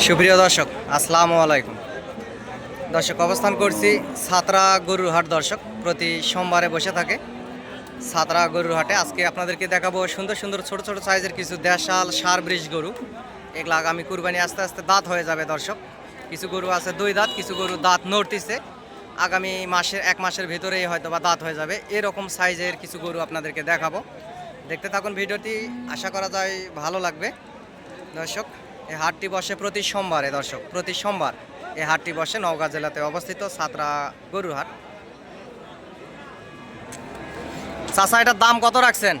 সুপ্রিয় দর্শক, আসসালামু আলাইকুম। দর্শক, অবস্থান করছি সাতরা গরুরহাট দর্শক। প্রতি সোমবারে বসে থাকে সাতরা গরুরহাটে। আজকে আপনাদেরকে দেখাবো সুন্দর সুন্দর ছোট ছোট সাইজের কিছু দেশাল সার ব্রিজ গরু। এগুলো আগামী কুরবানি আস্তে আস্তে দাঁত হয়ে যাবে দর্শক। কিছু গরু আছে দুই দাঁত, কিছু গরু দাঁত নড়তিছে। আগামী মাসের, এক মাসের ভিতরেই হয়তো বা দাঁত হয়ে যাবে। এরকম সাইজের কিছু গরু আপনাদেরকে দেখাবো। দেখতে থাকুন ভিডিওটি, আশা করা যায় ভালো লাগবে। দর্শক এই হাটটি বসে প্রতি সোমবারে, দর্শক, প্রতি সোমবার এই হাটটি বসে নওগাঁ জেলাতে অবস্থিত সাতরা গরুর হাট। চাষা এটার দাম কত রাখছেন?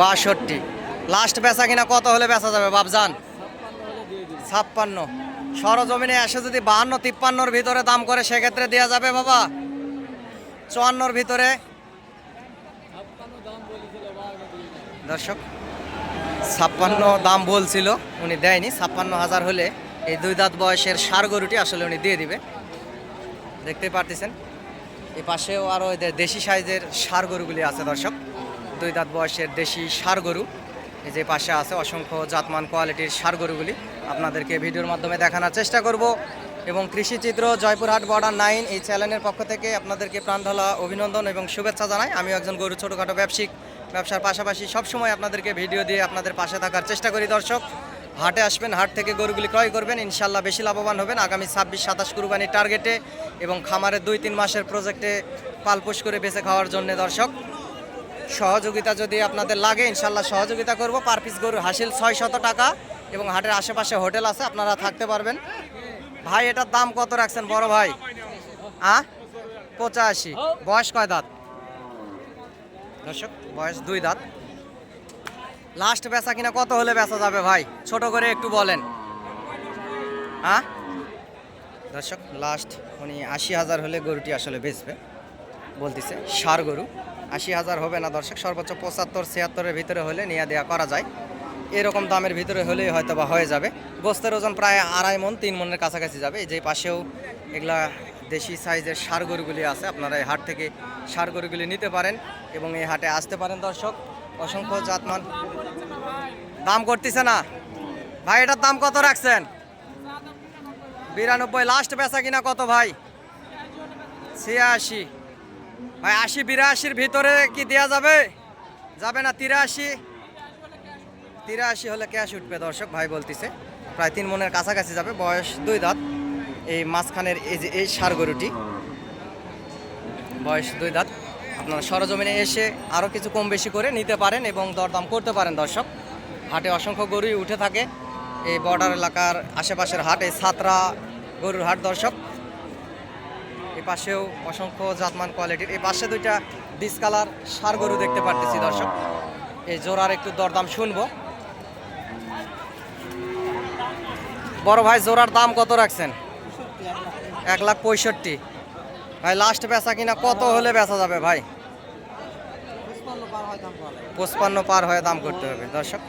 বাষট্টি। লাস্ট বেচা কিনা কত হলে বেচা যাবে বাবজান ছাপ্পান্ন। সরজমিনে এসে যদি বাহান্ন, তিপ্পান্নর ভিতরে দাম করে, সেক্ষেত্রে দেওয়া যাবে বাবা? চুয়ান্নর ভিতরে দর্শক, ছাপ্পান্ন দাম বলছিল, উনি দেয়নি। ছাপ্পান্ন হাজার হলে এই দুই দাঁত বয়সের সার গরুটি আসলে উনি দিয়ে দিবে। দেখতে পারতেছেন? এই পাশেও আরও দেশি সাইজের সার গরুগুলি আছে দর্শক। দুই দাঁত বয়সের দেশি সার গরু। এই যে পাশে আছে অসংখ্য জাতমান কোয়ালিটির সার গরুগুলি। আপনাদেরকে ভিডিওর মাধ্যমে দেখানোর চেষ্টা করব। এবং কৃষি চিত্র জয়পুরহাট বর্ডার নাইন এই চ্যানেলের পক্ষ থেকে আপনাদেরকে প্রাণঢালা অভিনন্দন এবং শুভেচ্ছা জানাই। আমি একজন গরু ছোটোখাটো ব্যবসায়িক, ব্যবসার পাশাপাশি সবসময় আপনাদেরকে ভিডিও দিয়ে আপনাদের পাশে থাকার চেষ্টা করি দর্শক। হাটে আসবেন, হাট থেকে গরুগুলি ক্রয় করবেন ইনশাল্লাহ বেশি লাভবান হবেন। আগামী ছাব্বিশ, সাতাশ কুরবানির টার্গেটে এবং খামারের দুই, তিন মাসের প্রজেক্টে পালপোষ করে বেঁচে খাওয়ার জন্য দর্শক। সহযোগিতা যদি আপনাদের লাগে ইনশাল্লাহ সহযোগিতা করব। পার পিস গরু হাসিল ছয় শত টাকা এবং হাটের আশেপাশে হোটেল আছে, আপনারা থাকতে পারবেন। ভাই, এটার দাম কত রাখছেন বড় ভাই? আ? পঁচাশি। বয়স কয় দাঁত? দর্শক, বয়স দুই দাঁত। লাস্ট বেচা কিনা কত হলে বেচা যাবে ভাই? ছোট করে একটু বলেন। হ্যাঁ দর্শক, লাস্ট উনি আশি হাজার হলে গরুটি আসলে বেচবে। বলতেছে, সার গরু। আশি হাজার হবে না দর্শক, সর্বোচ্চ পঁচাত্তর, ছিয়াত্তরের ভিতরে হলে নিয়ে দেওয়া করা যায়। এরকম দামের ভিতরে হলেই হয়তো বা হয়ে যাবে। গোস্তের ওজন প্রায় আড়াই মন তিন মনের কাছাকাছি যাবে। যে পাশেও এগুলা দেশি সাইজের সার গরুগুলি আছে, আপনারা এই হাট থেকে সার গরুগুলি নিতে পারেন এবং এই হাটে আসতে পারেন দর্শক। অসংখ্য জাতমান। দাম করতেছে না। ভাই, এটার দাম কত রাখছেন? বিরানব্বই লাস্ট বেচা কিনা কত ভাই? ছিয়াশি। ভাই, আশি, বিরাশির ভিতরে কি দেয়া যাবে? যাবে না তিরাশি? তিরাশি হলে ক্যাশ উঠবে দর্শক, ভাই বলতেছে। প্রায় তিন মনের কাছাকাছি যাবে, বয়স দুই দাঁত। এই মাঝখানের এই যে, এই সার গরুটি, বয়স দুই দাঁত। আপনারা সরজমিনে এসে আরও কিছু কম বেশি করে নিতে পারেন এবং দরদাম করতে পারেন দর্শক। হাটে অসংখ্য গরুই উঠে থাকে। এই বর্ডার এলাকার আশেপাশের হাট, এই সাতরা গরুর হাট দর্শক। এই পাশেও অসংখ্য জাতমান কোয়ালিটির, এই পাশে দুইটা ডিসকালার সার গরু দেখতে পারতেছি দর্শক। এই জোড়ার একটু দরদাম শুনব। বড় ভাই জোড়ার দাম কত রাখছেন? এক লাখ পঁয়ষট্টি। ভাই লাস্ট বেচা কিনা কত হলে বেচা যাবে ভাই? পঁচপান্ন পার হয়ে দাম করতে হবে। দর্শক,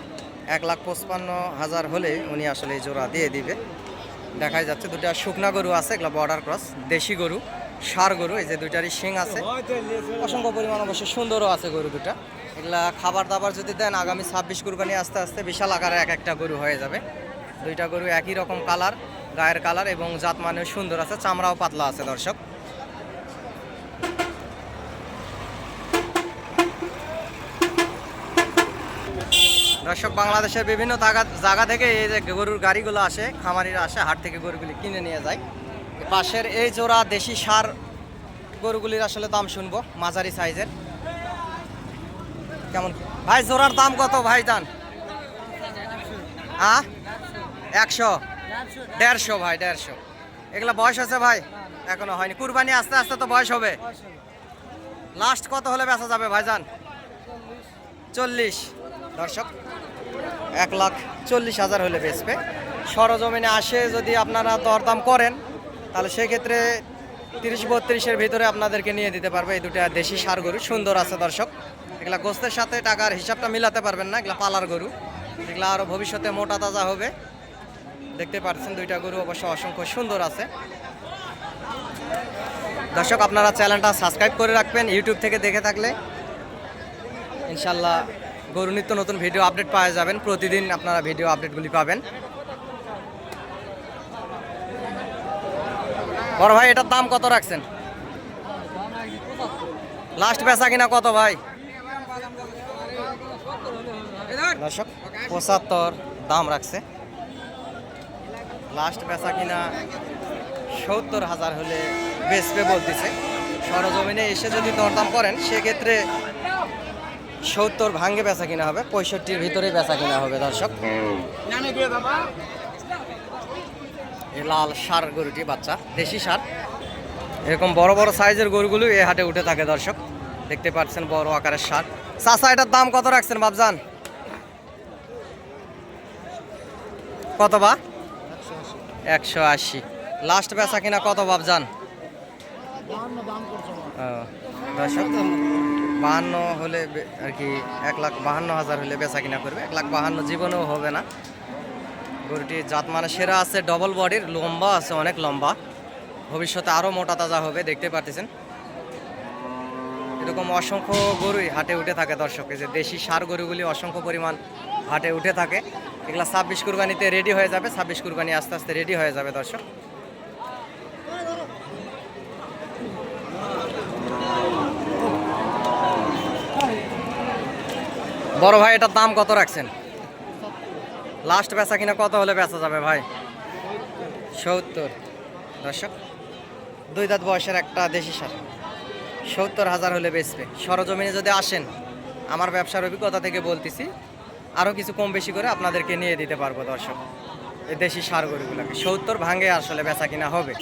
এক লাখ পঁচপান্ন হাজার হলে উনি আসলে এই জোড়া দিয়ে দিবে। দেখাই যাচ্ছে দুটা শুকনা গরু আছে, এগুলো বর্ডার ক্রস দেশি গরু, সার গরু, এই যে দুইটারই শিং আছে। অসংখ্য পরিমাণ অবশ্য সুন্দরও আছে গরু দুটা এগুলা খাবার দাবার যদি দেন, আগামী ছাব্বিশ কুরবানি আস্তে আস্তে বিশাল আকারে এক একটা গরু হয়ে যাবে। দুইটা গরু একই রকম কালার, গায়ের কালার এবং জাত মানেও সুন্দর আছে, চামড়াও পাতলা আছে, দর্শক। দর্শক, বাংলাদেশের বিভিন্ন জায়গা- থেকে এই যে গরুর গাড়িগুলো আসে, খামারিরা আসে, হাট থেকে গরুগুলি কিনে নিয়ে যায়। পাশের এই জোড়া দেশি সার গরুগুলির আসলে দাম শুনব, মাঝারি সাইজের। কেমন ভাই, জোড়ার দাম কত, ভাই, জান? হ্যাঁ একশো। দেড়শো ভাই, দেড়শো। এগুলা বয়স আছে ভাই? এখনও হয়নি। কুরবানি আস্তে আস্তে তো বয়স হবে। লাস্ট কত হলে বেচা যাবে ভাইজান? চল্লিশ। দর্শক, এক লাখ চল্লিশ হাজার হলে বেচবে। সরজমিনে আসে যদি আপনারা দরদাম করেন, তাহলে সেক্ষেত্রে তিরিশ বত্রিশের ভিতরে আপনাদেরকে নিয়ে দিতে পারবে এই দুটা দেশি সার গরু। সুন্দর আছে দর্শক। এগুলা গোস্তের সাথে টাকার হিসাবটা মিলাতে পারবেন না, এগুলা পালার গরু। এগুলা আরও ভবিষ্যতে মোটা তাজা হবে। দেখতে পাচ্ছেন দুইটা গরু অবশ্য অসংখ্য সুন্দর আছে। দর্শক, আপনারা চ্যানেলটা সাবস্ক্রাইব করে রাখবেন, ইউটিউব থেকে দেখে থাকলে। ইনশাল্লাহ গরু নিত্য নতুন ভিডিও আপডেট পাওয়া যাবেন, প্রতিদিন আপনারা ভিডিও আপডেটগুলি পাবেন। বড় ভাই, এটার দাম কত রাখছেন? লাস্ট বেচা কিনা কত ভাই? দর্শক, পঁচাত্তর দাম রাখছে। লাস্ট বেচা কিনা সত্তর হাজার হলে বেচবে বলতেছে। সরজমিনে এসে যদি দরদাম করেন, সেক্ষেত্রে সত্তর ভাঙ্গে বেচা কিনা হবে, পঁয়ষট্টির ভিতরে বেচা কিনা হবে দর্শক। লাল সার গরুটি বাচ্চা, দেশি সার। এরকম বড় বড় সাইজের গরুগুলো এ হাটে উঠে থাকে দর্শক। দেখতে পাচ্ছেন বড় আকারের সার। চাচা, এটার দাম কত রাখছেন বাবজান কত বা? একশো আশি। লাস্ট বেচা কিনা কত ও, দর্শক বাহান্ন হলে আর কি এক লাখ বাহান্ন হাজার হলে বেচা কিনা করবে। এক লাখ বাহান্ন জীবনেও হবে না। গরুটি জাত মানে সেরা আছে ডবল বডির লম্বা আছে অনেক লম্বা। ভবিষ্যতে আরও মোটা তাজা হবে দেখতে পারতেছেন। এরকম অসংখ্য গরুই হাটে উঠে থাকে দর্শক যে দেশি সার গরুগুলি অসংখ্য পরিমাণ হাটে উঠে থাকে। এগুলা ছাব্বিশ কুরবানিতে রেডি হয়ে যাবে, ছাব্বিশ কুরবানি আস্তে আস্তে রেডি হয়ে যাবে, দর্শক। বড় ভাই, এটার দাম কত রাখছেন? লাস্ট বেচা কিনা কত হলে বেচা যাবে ভাই? সত্তর। দর্শক, দুই দাঁত বয়সের একটা দেশি সার। সত্তর হাজার হলে বেচবে। সরজমিনে যদি আসেন, আমার ব্যবসার অভিজ্ঞতা থেকে বলতেছি আরও কিছু কম বেশি করে আপনাদেরকে নিয়ে দিতে পারব, দর্শক। এই দেশি সার গরুগুলোকে। সত্তর ভাঙে আসলে বেচা কিনা হবে।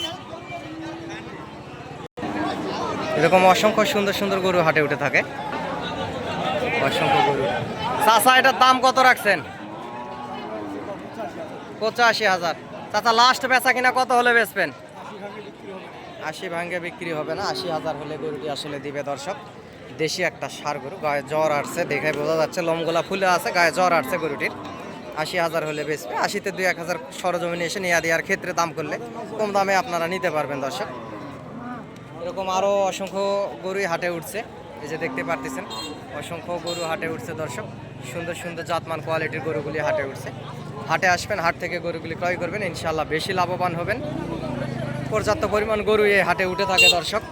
এরকম অসংখ্য সুন্দর সুন্দর গরু হাটে উঠে থাকে। অসংখ্য গরু। চাচা, এটার দাম কত রাখছেন? পঁচাশি হাজার। চাচা লাস্ট বেচা কিনা কত হলে বেচবেন? আশি ভাঙ্গে বিক্রি হবে না। আশি হাজার হলে গরুটি আসলে দিবে দর্শক। দেশি একটা সার গরু, গায়ে জ্বর আসছে দেখে বোঝা যাচ্ছে লোমগুলা ফুলে আছে, গায়ে জ্বর আসছে গরুটির। আশি হাজার হলে বেচবে, আশিতে দুই এক হাজার সরজমিনে এসে নিয়ে দেওয়ার ক্ষেত্রে দাম করলে কম দামে আপনারা নিতে পারবেন দর্শক। এরকম আরও অসংখ্য গরুই হাটে উঠছে, এই যে দেখতে পারতেছেন, অসংখ্য গরু হাটে উঠছে দর্শক। সুন্দর সুন্দর জাতমান কোয়ালিটির গরুগুলি হাটে উঠছে। হাটে আসবেন, হাট থেকে গরুগুলি ক্রয় করবেন ইনশাল্লাহ বেশি লাভবান হবেন। পর্যাপ্ত পরিমাণ গরু এই হাটে উঠে থাকে দর্শক।